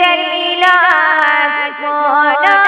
মিলাদ কোন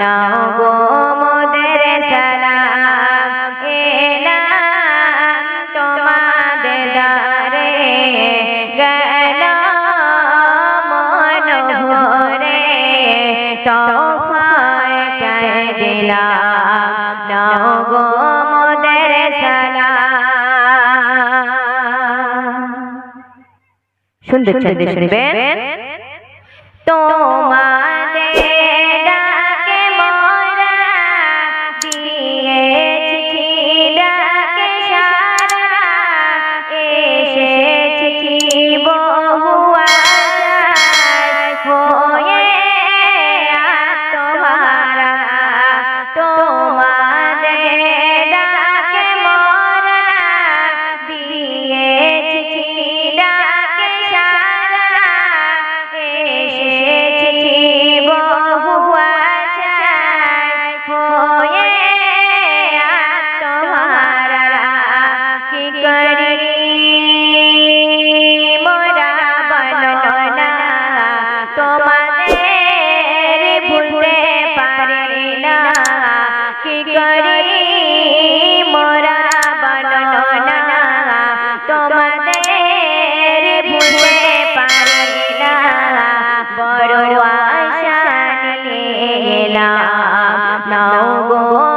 নগো মোদের সালাম এলাম তোমাদের দারে গেল মন ভরে তোফায় দিলাম নগো মোদের সালাম সুন্দর ছন্দে শুনবেন। তো কি করে মোরা বর্ণনা তোমাদের বুঝে পারি না বড় আশা নিলাম। নও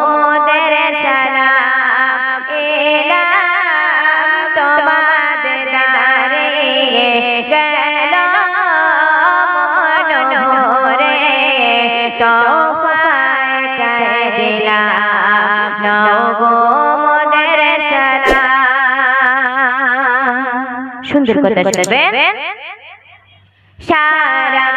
সুন্দর কথা শুনবেন। সারা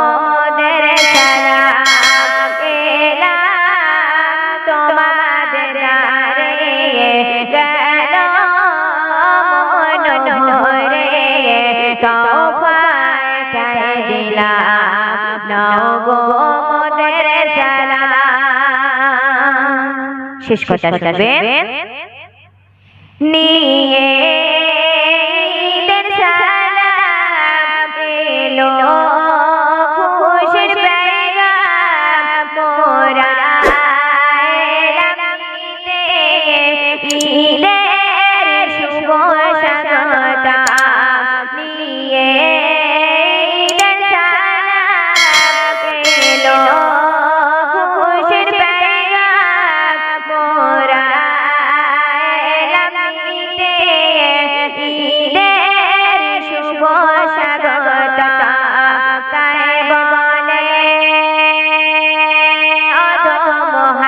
শেষ কথা নিয়ে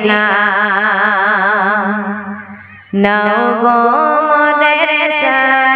তোফায় দিলাম নাও গো মোদের সালাম